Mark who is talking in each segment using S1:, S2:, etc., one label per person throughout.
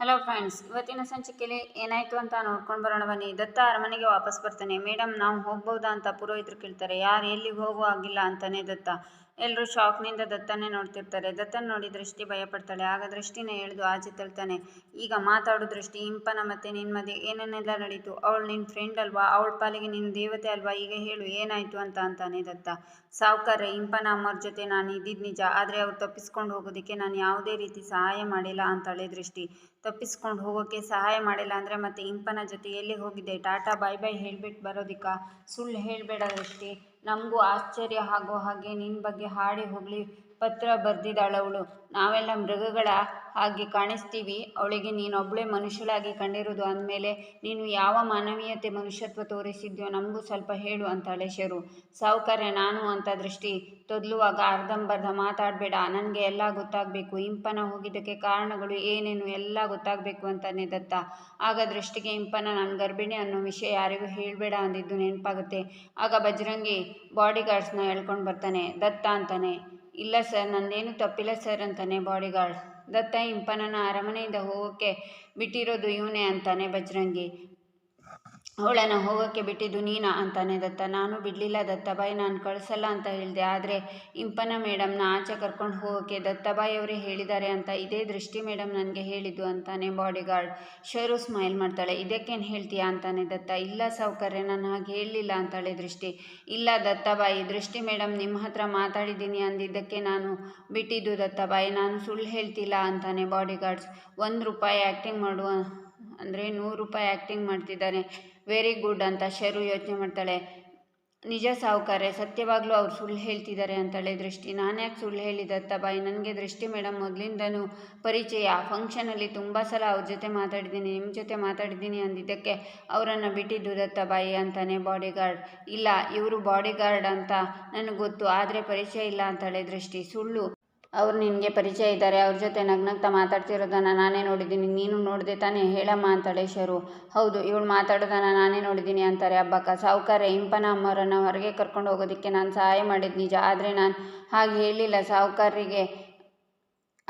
S1: Hello friends ಇವತ್ತಿನ ಸಂಚಿಕೆಯಲ್ಲಿ ಏನಾಯಿತು ಅಂತ ನೋಡ್ಕೊಂಡು ಬರೋಣ ಬನ್ನಿ. ದತ್ತ ಅರಮನೆಗೆ ವಾಪಸ್ ಬರ್ತಾನೆ. ಮೇಡಮ್ ನಾವು ಹೋಗ್ಬೋದಾ ಅಂತ ಪುರೋಹಿತರು ಕೇಳ್ತಾರೆ. ಯಾರು, ಎಲ್ಲಿಗೆ ಹೋಗುವ ಆಗಿಲ್ಲ ಅಂತಾನೆ ದತ್ತ. ಎಲ್ಲರೂ ಶಾಕ್ನಿಂದ ದತ್ತನೇ ನೋಡ್ತಿರ್ತಾರೆ. ದತ್ತನ ನೋಡಿ ದೃಷ್ಟಿ ಭಯಪಡ್ತಾಳೆ. ಆಗ ದೃಷ್ಟಿನ ಎಳೆದು ಆಚೆ ತಳ್ತಾನೆ. ಈಗ ಮಾತಾಡೋ ದೃಷ್ಟಿ, ಇಂಪನ ಮತ್ತೆ ನಿನ್ನ ಮಧ್ಯೆ ಏನೇನೆಲ್ಲ ನಡೀತು? ಅವಳು ನಿನ್ನ ಫ್ರೆಂಡ್ ಅಲ್ವಾ? ಅವಳ ಪಾಲಿಗೆ ನಿನ್ನ ದೇವತೆ ಅಲ್ವಾ? ಈಗ ಹೇಳು, ಏನಾಯಿತು ಅಂತ ಅಂತಾನೆ ದತ್ತ. ಸಾವುಕಾರ ಇಂಪನ ಅಮ್ಮವ್ರ ಜೊತೆ ನಾನು ಇದ್ದಿದ್ದು ನಿಜ. ಆದರೆ ಅವ್ರು ತಪ್ಪಿಸ್ಕೊಂಡು ಹೋಗೋದಕ್ಕೆ ನಾನು ಯಾವುದೇ ರೀತಿ ಸಹಾಯ ಮಾಡಿಲ್ಲ ಅಂತಾಳೆ ದೃಷ್ಟಿ. ತಪ್ಪಿಸ್ಕೊಂಡು ಹೋಗೋಕ್ಕೆ ಸಹಾಯ ಮಾಡಿಲ್ಲ ಅಂದರೆ ಮತ್ತೆ ಇಂಪನ ಜೊತೆ ಎಲ್ಲಿ ಹೋಗಿದ್ದೆ? ಟಾಟಾ, ಬಾಯ್ ಬಾಯ್ ಹೇಳ್ಬಿಟ್ಟು ಬರೋದಿಕ್ಕ? ಸುಳ್ಳು ಹೇಳಬೇಡ ದೃಷ್ಟಿ. ನಮಗೂ ಆಶ್ಚರ್ಯ ಆಗೋ ಹಾಗೆ ನಿನ್ನ ಬಗ್ಗೆ ಹಾಡಿ ಹೋಗಲಿ ಪತ್ರ ಬರೆದಿದ್ದಾಳವಳು ನಾವೆಲ್ಲ ಮೃಗಗಳ ಹಾಗೆ ಕಾಣಿಸ್ತೀವಿ. ಅವಳಿಗೆ ನೀನೊಬ್ಬಳೇ ಮನುಷ್ಯಳಾಗಿ ಕಂಡಿರೋದು ಅಂದಮೇಲೆ ನೀನು ಯಾವ ಮಾನವೀಯತೆ ಮನುಷ್ಯತ್ವ ತೋರಿಸಿದ್ಯೋ ನಮಗೂ ಸ್ವಲ್ಪ ಹೇಳು ಅಂತಾಳೆ ಶರು. ಸಾವುಕಾರ್ಯ ನಾನು ಅಂತ ದೃಷ್ಟಿ. ತೊದಲುವಾಗ ಅರ್ಧಂಬರ್ಧ ಮಾತಾಡಬೇಡ. ನನಗೆ ಎಲ್ಲ ಗೊತ್ತಾಗಬೇಕು. ಇಂಪನ ಹೋಗಿದ್ದಕ್ಕೆ ಕಾರಣಗಳು ಏನೇನು ಎಲ್ಲ ಗೊತ್ತಾಗಬೇಕು ಅಂತಾನೆ ದತ್ತ. ಆಗ ದೃಷ್ಟಿಗೆ ಇಂಪನ, ನಾನು ಗರ್ಭಿಣಿ ಅನ್ನೋ ವಿಷಯ ಯಾರಿಗೂ ಹೇಳಬೇಡ ಅಂದಿದ್ದು ನೆನಪಾಗುತ್ತೆ. ಆಗ ಬಜರಂಗಿ ಬಾಡಿಗಾರ್ಡ್ಸ್ನ ಹೇಳ್ಕೊಂಡು ಬರ್ತಾನೆ. ದತ್ತ ಅಂತಾನೆ ಇಲ್ಲ ಸರ್, ನಂದೇನು ತಪ್ಪಿಲ್ಲ ಸರ್ ಅಂತಾನೆ ಬಾಡಿಗಾರ್ಡ್. ದತ್ತ ಇಂಪನನ್ನ ಅರಮನೆಯಿಂದ ಹೋಗೋಕ್ಕೆ ಬಿಟ್ಟಿರೋದು ಇವನೇ ಅಂತಾನೆ ಬಜರಂಗಿ. ಅವಳನ್ನು ಹೋಗೋಕ್ಕೆ ಬಿಟ್ಟಿದ್ದು ನೀನಾ ಅಂತಾನೆ ದತ್ತ. ನಾನು ಬಿಡಲಿಲ್ಲ ದತ್ತಬಾಯಿ ನಾನು ಕಳಿಸಲ್ಲ ಅಂತ ಹೇಳಿದೆ. ಆದರೆ ಇಂಪನ ಮೇಡಮ್ನ ಆಚೆ ಕರ್ಕೊಂಡು ಹೋಗೋಕ್ಕೆ ದತ್ತಬಾಯಿ ಅವರೇ ಹೇಳಿದ್ದಾರೆ ಅಂತ ಇದೇ ದೃಷ್ಟಿ ಮೇಡಮ್ ನನಗೆ ಹೇಳಿದ್ದು ಅಂತಾನೆ ಬಾಡಿಗಾರ್ಡ್. ಶರು ಸ್ಮೈಲ್ ಮಾಡ್ತಾಳೆ. ಇದಕ್ಕೇನು ಹೇಳ್ತೀಯಾ ಅಂತಾನೆ ದತ್ತ. ಇಲ್ಲ ಸೌಕರ್ಯ, ನಾನು ಹಾಗೆ ಹೇಳಲಿಲ್ಲ ಅಂತಾಳೆ ದೃಷ್ಟಿ. ಇಲ್ಲ ದತ್ತಬಾಯಿ ದೃಷ್ಟಿ ಮೇಡಮ್ ನಿಮ್ಮ ಹತ್ರ ಮಾತಾಡಿದ್ದೀನಿ ಅಂದಿದ್ದಕ್ಕೆ ನಾನು ಬಿಟ್ಟಿದ್ದು ದತ್ತಬಾಯಿ ನಾನು ಸುಳ್ಳು ಹೇಳ್ತಿಲ್ಲ ಅಂತಾನೆ ಬಾಡಿಗಾರ್ಡ್ಸ್. ಒಂದು ರೂಪಾಯಿ ಆ್ಯಕ್ಟಿಂಗ್ ಮಾಡುವ, ಅಂದರೆ ನೂರು ರೂಪಾಯಿ ಆ್ಯಕ್ಟಿಂಗ್ ಮಾಡ್ತಿದ್ದಾರೆ. ವೆರಿ ಗುಡ್ ಅಂತ ಶರು ಯೋಚನೆ ಮಾಡ್ತಾಳೆ. ನಿಜ ಸಾವುಕಾರೆ, ಸತ್ಯವಾಗ್ಲೂ ಅವ್ರು ಸುಳ್ಳು ಹೇಳ್ತಿದ್ದಾರೆ ಅಂತಾಳೆ ದೃಷ್ಟಿ. ನಾನು ಯಾಕೆ ಸುಳ್ಳು ಹೇಳಿದತ್ತ ಬಾಯಿ? ನನಗೆ ದೃಷ್ಟಿ ಮೇಡಮ್ ಮೊದಲಿಂದನೂ ಪರಿಚಯ. ಫಂಕ್ಷನಲ್ಲಿ ತುಂಬ ಸಲ ಅವ್ರ ಜೊತೆ ಮಾತಾಡಿದ್ದೀನಿ ನಿಮ್ಮ ಜೊತೆ ಮಾತಾಡಿದ್ದೀನಿ ಅಂದಿದ್ದಕ್ಕೆ ಅವರನ್ನು ಬಿಟ್ಟಿದ್ದು ದತ್ತ ಬಾಯಿ ಅಂತಾನೆ ಬಾಡಿಗಾರ್ಡ್ ಇಲ್ಲ, ಇವರು ಬಾಡಿಗಾರ್ಡ್ ಅಂತ ನನಗೆ ಗೊತ್ತು, ಆದರೆ ಪರಿಚಯ ಇಲ್ಲ ಅಂತಾಳೆ ದೃಷ್ಟಿ. ಸುಳ್ಳು ಅವ್ರು ನಿನಗೆ ಪರಿಚಯ ಇದ್ದಾರೆ, ಅವ್ರ ಜೊತೆ ನಗ್ನಗ್ತಾ ಮಾತಾಡ್ತಿರೋದನ್ನು ನಾನೇ ನೋಡಿದ್ದೀನಿ. ನೀನು ನೋಡಿದೆ ತಾನೇ? ಹೇಳಮ್ಮ ಅಂತಾಳೆ ಶರು. ಹೌದು, ಇವಳು ಮಾತಾಡೋದನ್ನು ನಾನೇ ನೋಡಿದ್ದೀನಿ ಅಂತಾರೆ ಅಬ್ಬಕ್ಕ. ಸಾವುಕಾರ ಇಂಪನ ಅಮ್ಮವರನ್ನು ಹೊರಗೆ ಕರ್ಕೊಂಡು ಹೋಗೋದಕ್ಕೆ ನಾನು ಸಹಾಯ ಮಾಡಿದ್ದು ನಿಜ. ಆದರೆ ನಾನು ಹಾಗೆ ಹೇಳಿಲ್ಲ. ಸಾವುಕಾರರಿಗೆ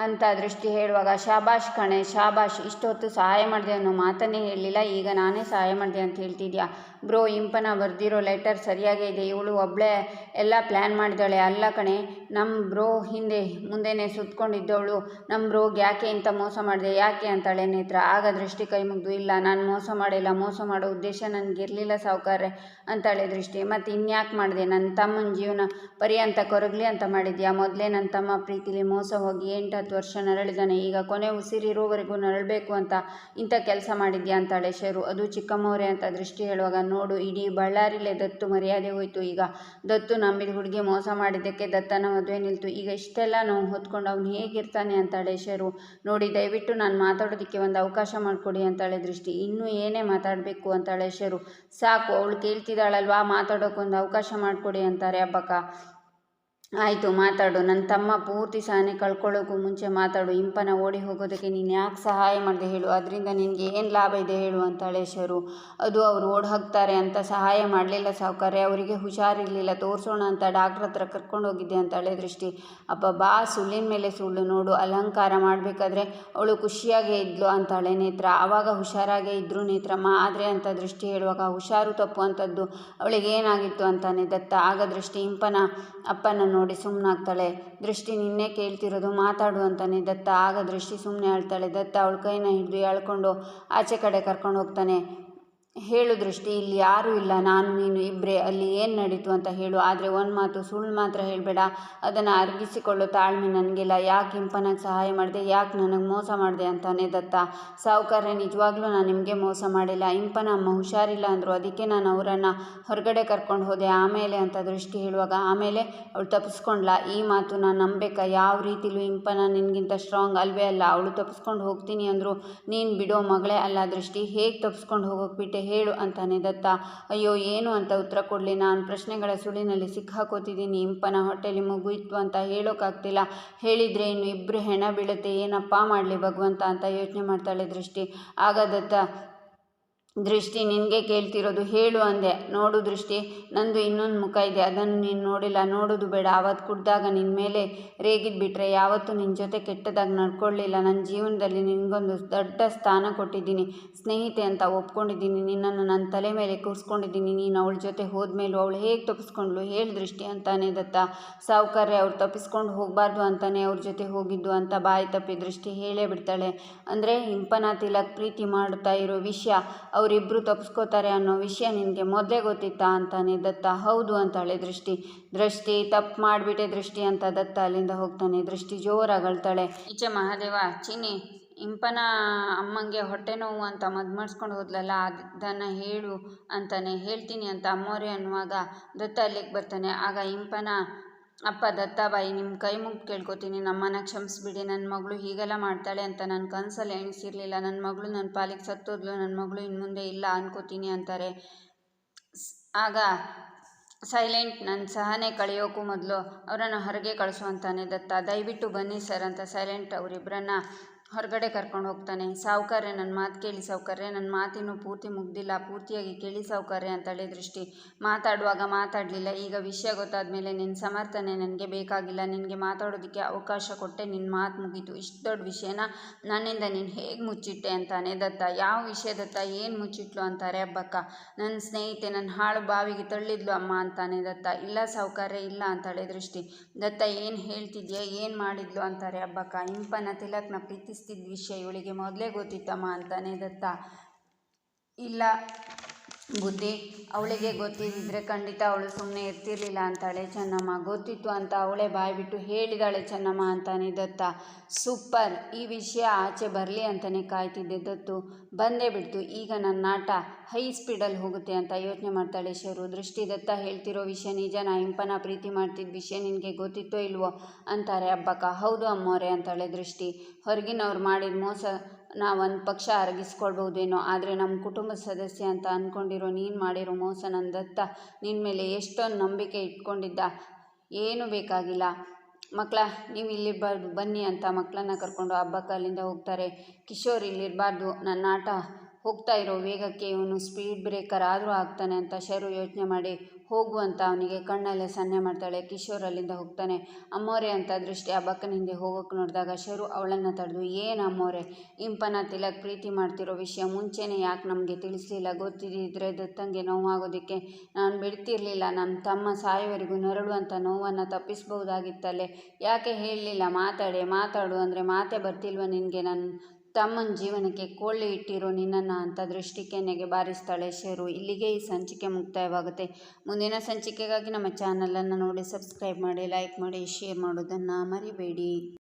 S1: ಅಂತ ದೃಷ್ಟಿ ಹೇಳುವಾಗ, ಶಾಬಾಷ್ ಕಣೆ, ಶಾಬಾಷ್ ಇಷ್ಟೊತ್ತು ಸಹಾಯ ಮಾಡಿದೆ ಅನ್ನೋ ಮಾತನ್ನೇ ಹೇಳಲಿಲ್ಲ. ಈಗ ನಾನೇ ಸಹಾಯ ಮಾಡಿದೆ ಅಂತ ಹೇಳ್ತಿದ್ಯಾ? ಬ್ರೋ, ಇಂಪನ ಬರೆದಿರೋ ಲೆಟರ್ ಸರಿಯಾಗೇ ಇದೆ. ಇವಳು ಒಬ್ಬಳೇ ಎಲ್ಲ ಪ್ಲ್ಯಾನ್ ಮಾಡಿದಾಳೆ. ಅಲ್ಲ ಕಣೆ ನಮ್ಮ ಬ್ರೋ ಹಿಂದೆ, ಮುಂದೆನೆ ಸುತ್ಕೊಂಡಿದ್ದವಳು. ನಮ್ಮ ಬ್ರೋಗೆ ಯಾಕೆ ಇಂಥ ಮೋಸ ಮಾಡಿದೆ? ಯಾಕೆ ಅಂತಾಳೆ ನೇತ್ರ. ಆಗ ದೃಷ್ಟಿ ಕೈ ಮುಗಿದು ಇಲ್ಲ, ನಾನು ಮೋಸ ಮಾಡಿಲ್ಲ. ಮೋಸ ಮಾಡೋ ಉದ್ದೇಶ ನನಗಿರಲಿಲ್ಲ ಸಾವುಕಾರ್ರೆ, ಅಂತಾಳೆ ದೃಷ್ಟಿ. ಮತ್ತು ಇನ್ಯಾಕೆ ಮಾಡಿದೆ? ನನ್ನ ತಮ್ಮನ ಜೀವನ ಪರಿ ಪರ್ಯಂತ ಕೊರಗಲಿ ಅಂತ ಮಾಡಿದ್ಯಾ? ಮೊದಲೇ ನನ್ನ ತಮ್ಮ ಪ್ರೀತಿಲಿ ಮೋಸ ಹೋಗಿ ಎಂಟು ಹತ್ತು ವರ್ಷ ನರಳಿದಾನೆ. ಈಗ ಕೊನೆ ಉಸಿರಿರೋವರೆಗೂ ನರಳಬೇಕು ಅಂತ ಇಂಥ ಕೆಲಸ ಮಾಡಿದ್ಯಾ ಅಂತಾಳೆ ಶೇರು. ಅದು ಚಿಕ್ಕಮ್ಮವರೇ ಅಂತ ದೃಷ್ಟಿ ಹೇಳುವಾಗ ನೋಡು, ಇಡೀ ಬಳ್ಳಾರಿಲೇ ದತ್ತು ಮರ್ಯಾದೆ ಹೋಯಿತು. ಈಗ ದತ್ತು ನಂಬಿದ ಹುಡುಗಿ ಮೋಸ ಮಾಡಿದ್ದಕ್ಕೆ ದತ್ತನ ಮದುವೆ ನಿಲ್ತು. ಈಗ ಇಷ್ಟೆಲ್ಲ ನಾವು ಹೊತ್ಕೊಂಡು ಅವ್ನು ಹೇಗಿರ್ತಾನೆ ಅಂತಾಳೆ ಶೇರು. ನೋಡಿ, ದಯವಿಟ್ಟು ನಾನು ಮಾತಾಡೋದಕ್ಕೆ ಒಂದು ಅವಕಾಶ ಮಾಡಿಕೊಡಿ ಅಂತಾಳೆ ದೃಷ್ಟಿ. ಇನ್ನೂ ಏನೇ ಮಾತಾಡಬೇಕು ಅಂತಾಳೆ ಶೇರು. ಸಾಕು, ಅವಳು ಕೇಳ್ತಿದ್ದಾಳಲ್ವಾ? ಮಾತಾಡೋಕ್ಕೊಂದು ಅವಕಾಶ ಮಾಡಿಕೊಡಿ ಅಂತಾರೆ ಹಬ್ಬಕ್ಕ ಆಯಿತು, ಮಾತಾಡು. ನನ್ನ ತಮ್ಮ ಪೂರ್ತಿ ಸಹನೆ ಕಳ್ಕೊಳ್ಳೋಕ್ಕೂ ಮುಂಚೆ ಮಾತಾಡು. ಇಂಪನ ಓಡಿ ಹೋಗೋದಕ್ಕೆ ನೀನು ಯಾಕೆ ಸಹಾಯ ಮಾಡಿದೆ ಹೇಳು. ಅದರಿಂದ ನಿನಗೆ ಏನು ಲಾಭ ಇದೆ ಹೇಳು ಅಂತ ಶರು. ಅದು ಅವರು ಓಡಿ ಹೋಗ್ತಾರೆ ಅಂತ ಸಹಾಯ ಮಾಡಲಿಲ್ಲ ಸಾವುಕಾರೆ ಅವರಿಗೆ ಹುಷಾರಿರಲಿಲ್ಲ. ತೋರಿಸೋಣ ಅಂತ ಡಾಕ್ಟ್ರ್ ಹತ್ರ ಕರ್ಕೊಂಡು ಹೋಗಿದ್ದೆ ಅಂತಾಳೆ ದೃಷ್ಟಿ. ಅಪ್ಪ, ಬಾ, ಸುಳ್ಳಿನ ಮೇಲೆ ಸುಳ್ಳು ನೋಡು. ಅಲಂಕಾರ ಮಾಡಬೇಕಾದ್ರೆ ಅವಳು ಖುಷಿಯಾಗೇ ಇದ್ಲು ಅಂತಾಳೆ ನೇತ್ರ. ಆವಾಗ ಹುಷಾರಾಗೇ ಇದ್ದರು ನೇತ್ರಮ್ಮ ಆದರೆ ಅಂತ ದೃಷ್ಟಿ ಹೇಳುವಾಗ ಹುಷಾರು ತಪ್ಪು ಅಂಥದ್ದು ಅವಳಿಗೆ ಏನಾಗಿತ್ತು ಅಂತಾನೆ ದತ್ತ. ಆಗ ದೃಷ್ಟಿ, ಇಂಪನ ಅಪ್ಪನ ನೋಡಿ ಸುಮ್ಮನಾಗ್ತಾಳೆ ದೃಷ್ಟಿ ನಿನ್ನೆ ಕೇಳ್ತಿರೋದು ಮಾತಾಡು ಅಂತಾನೆ. ದತ್ತ ಆಗ ದೃಷ್ಟಿ ಸುಮ್ಮನೆ ಅಳ್ತಾಳೆ. ದತ್ತ ಅವಳ ಕೈನ ಹಿಡಿದು ಎಳ್ಕೊಂಡು ಆಚೆ ಕಡೆ ಕರ್ಕೊಂಡು ಹೋಗ್ತಾನೆ. ಹೇಳು ದೃಷ್ಟಿ, ಇಲ್ಲಿ ಯಾರೂ ಇಲ್ಲ. ನಾನು, ನೀನು ಇಬ್ಬರೇ ಅಲ್ಲಿ ಏನು ನಡೀತು ಅಂತ ಹೇಳು. ಆದರೆ ಒಂದು ಮಾತು, ಸುಳ್ಳು ಮಾತ್ರ ಹೇಳಬೇಡ. ಅದನ್ನು ಅರ್ಗಿಸಿಕೊಳ್ಳೋ ತಾಳ್ಮೆ ನನಗಿಲ್ಲ. ಯಾಕೆ ಇಂಪನಾಗಿ ಸಹಾಯ ಮಾಡಿದೆ? ಯಾಕೆ ನನಗೆ ಮೋಸ ಮಾಡಿದೆ ಅಂತಾನೆ ದತ್ತ. ಸಾವುಕಾರ ನಿಜವಾಗ್ಲೂ ನಾನು ನಿಮಗೆ ಮೋಸ ಮಾಡಿಲ್ಲ. ಇಂಪನ ಅಮ್ಮ ಹುಷಾರಿಲ್ಲ ಅಂದರು. ಅದಕ್ಕೆ ನಾನು ಅವರನ್ನು ಹೊರಗಡೆ ಕರ್ಕೊಂಡು ಹೋದೆ. ಆಮೇಲೆ ಅಂತ ದೃಷ್ಟಿ ಹೇಳುವಾಗ, ಆಮೇಲೆ ಅವಳು ತಪ್ಪಿಸ್ಕೊಂಡ್ಲ ಈ ಮಾತು ನಾನು ನಂಬೇಕಾ ಯಾವ ರೀತಿಲೂ ಇಂಪನ ನಿನಗಿಂತ ಸ್ಟ್ರಾಂಗ್ ಅಲ್ವೇ ಅಲ್ಲ. ಅವಳು ತಪ್ಪಿಸ್ಕೊಂಡು ಹೋಗ್ತೀನಿ ಅಂದರು. ನೀನು ಬಿಡೋ ಮಗಳೇ ಅಲ್ಲ ದೃಷ್ಟಿ. ಹೇಗೆ ತಪ್ಪಿಸ್ಕೊಂಡು ಹೋಗೋಕೆ ಬಿಟ್ಟೆ? ಹೇಳು ಅಂತಾನೆ ದತ್ತ. ಅಯ್ಯೋ, ಏನು ಅಂತ ಉತ್ತರ ಕೊಡಲಿ. ನಾನು ಪ್ರಶ್ನೆಗಳ ಸುಳಿನಲ್ಲಿ ಸಿಕ್ಕಾಕೋತಿದ್ದೀನಿ. ಇಂಪನ ಹೊಟ್ಟೆಲಿ ಮಗು ಇತ್ತು ಅಂತ ಹೇಳೋಕ್ಕಾಗ್ತಿಲ್ಲ ಹೇಳಿದರೆ ಇನ್ನು ಇಬ್ಬರು ಹೆಣ ಬೀಳುತ್ತೆ. ಏನಪ್ಪ ಮಾಡಲಿ ಭಗವಂತ ಅಂತ ಯೋಚನೆ ಮಾಡ್ತಾಳೆ ದೃಷ್ಟಿ. ಆಗ ದತ್ತ ದೃಷ್ಟಿ ನಿನಗೆ ಕೇಳ್ತಿರೋದು ಹೇಳು ಅಂದೆ. ನೋಡು ದೃಷ್ಟಿ, ನಂದು ಇನ್ನೊಂದು ಮುಖ ಇದೆ, ಅದನ್ನು ನೀನು ನೋಡಿಲ್ಲ, ನೋಡೋದು ಬೇಡ. ಆವತ್ತು ಕುಡ್ದಾಗ ನಿನ್ನ ಮೇಲೆ ರೇಗಿದ್ದು ಬಿಟ್ಟರೆ ಯಾವತ್ತೂ ನಿನ್ನ ಜೊತೆ ಕೆಟ್ಟದಾಗಿ ನಡ್ಕೊಳ್ಳಿಲ್ಲ. ನನ್ನ ಜೀವನದಲ್ಲಿ ನಿನಗೊಂದು ದೊಡ್ಡ ಸ್ಥಾನ ಕೊಟ್ಟಿದ್ದೀನಿ, ಸ್ನೇಹಿತೆ ಅಂತ ಒಪ್ಕೊಂಡಿದ್ದೀನಿ. ನಿನ್ನನ್ನು ನನ್ನ ತಲೆ ಮೇಲೆ ಕೂರಿಸ್ಕೊಂಡಿದ್ದೀನಿ. ನೀನು ಅವಳ ಜೊತೆ ಹೋದ್ಮೇಲೂ ಅವಳು ಹೇಗೆ ತಪ್ಪಿಸ್ಕೊಂಡ್ಳು ಹೇಳು ದೃಷ್ಟಿ ಅಂತಾನೆ ದತ್ತ. ಸಾವುಕಾರ್ಯ ಅವ್ರು ತಪ್ಪಿಸ್ಕೊಂಡು ಹೋಗಬಾರ್ದು ಅಂತಾನೆ ಅವ್ರ ಜೊತೆ ಹೋಗಿದ್ದು ಅಂತ ಬಾಯಿ ತಪ್ಪಿ ದೃಷ್ಟಿ ಹೇಳೇ ಬಿಡ್ತಾಳೆ. ಅಂದರೆ ಹಿಂಪನಾ ತಿಲಕ್ ಪ್ರೀತಿ ಮಾಡ್ತಾ ಇರೋ ವಿಷಯ. ಅವರಿಬ್ಬರು ತಪ್ಪಿಸ್ಕೋತಾರೆ ಅನ್ನೋ ವಿಷಯ ನಿನಗೆ ಮೊದಲೇ ಗೊತ್ತಿತ್ತಾ ಅಂತಾನೆ ದತ್ತ. ಹೌದು ಅಂತಾಳೆ ದೃಷ್ಟಿ. ದೃಷ್ಟಿ, ತಪ್ಪು ಮಾಡಿಬಿಟ್ಟೆ ದೃಷ್ಟಿ ಅಂತ ದತ್ತ ಅಲ್ಲಿಂದ ಹೋಗ್ತಾನೆ. ದೃಷ್ಟಿ ಜೋರಾಗಿ ಅಳ್ತಾಳೆ ಈಚೆ ಮಹಾದೇವ, ಚಿನ್ನಿ, ಇಂಪನ ಅಮ್ಮಂಗೆ ಹೊಟ್ಟೆ ನೋವು ಅಂತ ಮದ್ದು ಮಾಡಿಸ್ಕೊಂಡು ಹೋದ್ಲಲ್ಲ, ಅದನ್ನು ಹೇಳು ಅಂತಾನೆ. ಹೇಳ್ತೀನಿ ಅಂತ ಅಮ್ಮೋರೆ ಅನ್ನುವಾಗ ದತ್ತ ಅಲ್ಲಿಗೆ ಬರ್ತಾನೆ. ಆಗ ಇಂಪನ ಅಪ್ಪ, ದತ್ತಾಬಾಯಿ ನಿಮ್ಮ ಕೈ ಮುಗ್ದು ಕೇಳ್ಕೊತೀನಿ. ನಮ್ಮನ್ನ ಕ್ಷಮಿಸ್ಬಿಡಿ. ನನ್ನ ಮಗಳು ಹೀಗೆಲ್ಲ ಮಾಡ್ತಾಳೆ ಅಂತ ನನ್ನ ಕನಸಲ್ಲಿ ಎಣಿಸಿರಲಿಲ್ಲ. ನನ್ನ ಮಗಳು ನನ್ನ ಪಾಲಿಗೆ ಸತ್ತೋದ್ಲು. ನನ್ನ ಮಗಳು ಇನ್ನು ಮುಂದೆ ಇಲ್ಲ ಅನ್ಕೋತೀನಿ ಅಂತಾರೆ. ಆಗ ಸೈಲೆಂಟ್ ನನ್ನ ಸಹನೆ ಕಳೆಯೋಕ್ಕೂ ಮೊದಲು. ಅವರನ್ನು ಹೊರಗೆ ಕಳಿಸು ಅಂತಾನೆ ದತ್ತ. ದಯವಿಟ್ಟು ಬನ್ನಿ ಸರ್ ಅಂತ ಸೈಲೆಂಟ್ ಅವರಿಬ್ಬರನ್ನ ಹೊರಗಡೆ ಕರ್ಕೊಂಡು ಹೋಗ್ತಾನೆ. ಸಾವುಕಾರ್ಯ ನನ್ನ ಮಾತು ಕೇಳಿ ಸಾವುಕಾರ್ಯ ನನ್ನ ಮಾತಿನೂ ಪೂರ್ತಿ ಮುಗ್ದಿಲ್ಲ. ಪೂರ್ತಿಯಾಗಿ ಕೇಳಿ ಸಾವ್ಕಾರ್ಯ ಅಂತ ಹೇಳಿ ದೃಷ್ಟಿ. ಮಾತಾಡುವಾಗ ಮಾತಾಡಲಿಲ್ಲ. ಈಗ ವಿಷಯ ಗೊತ್ತಾದ ಮೇಲೆ ನಿನ್ನ ಸಮರ್ಥನೆ ನನಗೆ ಬೇಕಾಗಿಲ್ಲ. ನಿನಗೆ ಮಾತಾಡೋದಕ್ಕೆ ಅವಕಾಶ ಕೊಟ್ಟೆ. ನಿನ್ನ ಮಾತು ಮುಗೀತು. ಇಷ್ಟು ದೊಡ್ಡ ವಿಷಯನ ನನ್ನಿಂದ ನೀನು ಹೇಗೆ ಮುಚ್ಚಿಟ್ಟೆ? ಅಂತಾನೆ ದತ್ತ. ಯಾವ ವಿಷಯ ದತ್ತ? ಏನು ಮುಚ್ಚಿಟ್ಲು? ಅಂತಾರೆ ಹಬ್ಬಕ್ಕ ನನ್ನ ಸ್ನೇಹಿತೆ ನನ್ನ ಹಾಳು ಬಾವಿಗೆ ತಳ್ಳಿದ್ಲು ಅಮ್ಮ ಅಂತಾನೆ ದತ್ತ. ಇಲ್ಲ ಸಾವುಕಾರ್ಯ ಇಲ್ಲ ಅಂತಾಳೆ ದೃಷ್ಟಿ. ದತ್ತ, ಏನು ಹೇಳ್ತಿದ್ಯಾ? ಏನು ಮಾಡಿದ್ಲು? ಅಂತಾರೆ ಹಬ್ಬಕ್ಕ ಇಂಪನ ತಿಲಕ್ನ ಪ್ರೀತಿಸ್ತಿದ್ದ ವಿಷಯ ಇವಳಿಗೆ ಮೊದಲೇ ಗೊತ್ತಿತ್ತಮ್ಮ ಅಂತಾನೆ ದತ್ತ. ಇಲ್ಲ ಬುದ್ಧಿ ಅವಳಿಗೆ ಗೊತ್ತಿದ್ದಿದ್ರೆ ಖಂಡಿತ ಅವಳು ಸುಮ್ಮನೆ ಇರ್ತಿರ್ಲಿಲ್ಲ ಅಂತಾಳೆ ಚೆನ್ನಮ್ಮ. ಗೊತ್ತಿತ್ತು ಅಂತ ಅವಳೇ ಬಾಯ್ಬಿಟ್ಟು ಹೇಳಿದಾಳೆ ಚೆನ್ನಮ್ಮ ಅಂತಾನೆ ದತ್ತ. ಸೂಪರ್, ಈ ವಿಷಯ ಆಚೆ ಬರಲಿ ಅಂತಲೇ ಕಾಯ್ತಿದ್ದೆ ದತ್ತು. ಬಂದೇ ಬಿಡ್ತು. ಈಗ ನನ್ನ ಆಟ ಹೈ ಸ್ಪೀಡಲ್ಲಿ ಹೋಗುತ್ತೆ ಅಂತ ಯೋಚನೆ ಮಾಡ್ತಾಳೆ ಶರು. ದೃಷ್ಟಿ ದತ್ತ ಹೇಳ್ತಿರೋ ವಿಷಯ ನಿಜ, ನಾ ಇಂಪನ ಪ್ರೀತಿ ಮಾಡ್ತಿದ್ದ ವಿಷಯ ನಿನಗೆ ಗೊತ್ತಿತ್ತೋ ಇಲ್ವೋ ಅಂತಾರೆ. ಅಬ್ಬಕ್ಕ, ಹೌದು ಅಮ್ಮೋರೆ ಅಂತಾಳೆ ದೃಷ್ಟಿ. ಹೊರಗಿನವ್ರು ಮಾಡಿದ ಮೋಸ ನಾವು ಒಂದು ಪಕ್ಷ ಅರಗಿಸ್ಕೊಳ್ಬೋದೇನೋ, ಆದರೆ ನಮ್ಮ ಕುಟುಂಬ ಸದಸ್ಯ ಅಂತ ಅಂದ್ಕೊಂಡಿರೋ ನೀನು ಮಾಡಿರೋ ಮೋಸ ನನ್ನ ದತ್ತ ನಿನ್ನ ಮೇಲೆ ಎಷ್ಟೊಂದು ನಂಬಿಕೆ ಇಟ್ಕೊಂಡಿದ್ದ, ಏನೂ ಬೇಕಾಗಿಲ್ಲ. ಮಕ್ಕಳ ನೀವು ಇಲ್ಲಿರಬಾರ್ದು ಬನ್ನಿ ಅಂತ ಮಕ್ಕಳನ್ನ ಕರ್ಕೊಂಡು ಹಬ್ಬಕ್ಕಲ್ಲಿಂದ ಹೋಗ್ತಾರೆ. ಕಿಶೋರ್ ಇಲ್ಲಿರಬಾರ್ದು ನನ್ನ ಆಟ ಹೋಗ್ತಾ ಇರೋ ವೇಗಕ್ಕೆ ಇವನು ಸ್ಪೀಡ್ ಬ್ರೇಕರ್ ಆದರೂ ಆಗ್ತಾನೆ ಅಂತ ಶರು ಯೋಚನೆ ಮಾಡಿ ಹೋಗು ಅಂತ ಅವನಿಗೆ ಕಣ್ಣಲ್ಲೇ ಸನ್ನೆ ಮಾಡ್ತಾಳೆ. ಕಿಶೋರ್ ಅಲ್ಲಿಂದ ಹೋಗ್ತಾನೆ. ಅಮ್ಮೋರೆ ಅಂತ ದೃಷ್ಟಿ ಆ ಬಕ್ಕನ ಹಿಂದೆ ಹೋಗೋಕೆ ನೋಡಿದಾಗ ಶರು ಅವಳನ್ನು ತಡೆದು, ಏನು ಅಮ್ಮೋರೆ? ಇಂಪನ ತಿಲಕ್ ಪ್ರೀತಿ ಮಾಡ್ತಿರೋ ವಿಷಯ ಮುಂಚೆನೇ ಯಾಕೆ ನಮಗೆ ತಿಳಿಸ್ಲಿಲ್ಲ? ಗೊತ್ತಿದ್ದಿದ್ರೆ ದತ್ತಂಗೆ ನೋವಾಗೋದಕ್ಕೆ ನಾನು ಬಿಡ್ತಿರ್ಲಿಲ್ಲ. ನನ್ನ ತಮ್ಮ ಸಾಯುವರೆಗೂ ನರಳುವಂಥ ನೋವನ್ನು ತಪ್ಪಿಸ್ಬೋದಾಗಿತ್ತಲ್ಲೇ ಯಾಕೆ ಹೇಳಲಿಲ್ಲ? ಮಾತಾಡೆ, ಮಾತಾಡು ಅಂದರೆ ಮಾತೇ ಬರ್ತಿಲ್ವ ನಿನಗೆ? ನನ್ನ ತಮ್ಮನ ಜೀವನಕ್ಕೆ ಕೊಳ್ಳಿ ಇಟ್ಟಿರೋ ನಿನ್ನನ್ನು ಅಂತ ದೃಷ್ಟಿ ಕೆನ್ನೆಗೆ ಬಾರಿಸ್ತಾಳೆ ಶೇರು. ಇಲ್ಲಿಗೆ ಈ ಸಂಚಿಕೆ ಮುಕ್ತಾಯವಾಗುತ್ತೆ. ಮುಂದಿನ ಸಂಚಿಕೆಗಾಗಿ ನಮ್ಮ ಚಾನಲನ್ನು ನೋಡಿ, ಸಬ್ಸ್ಕ್ರೈಬ್ ಮಾಡಿ, ಲೈಕ್ ಮಾಡಿ, ಶೇರ್ ಮಾಡೋದನ್ನು ಮರಿಬೇಡಿ.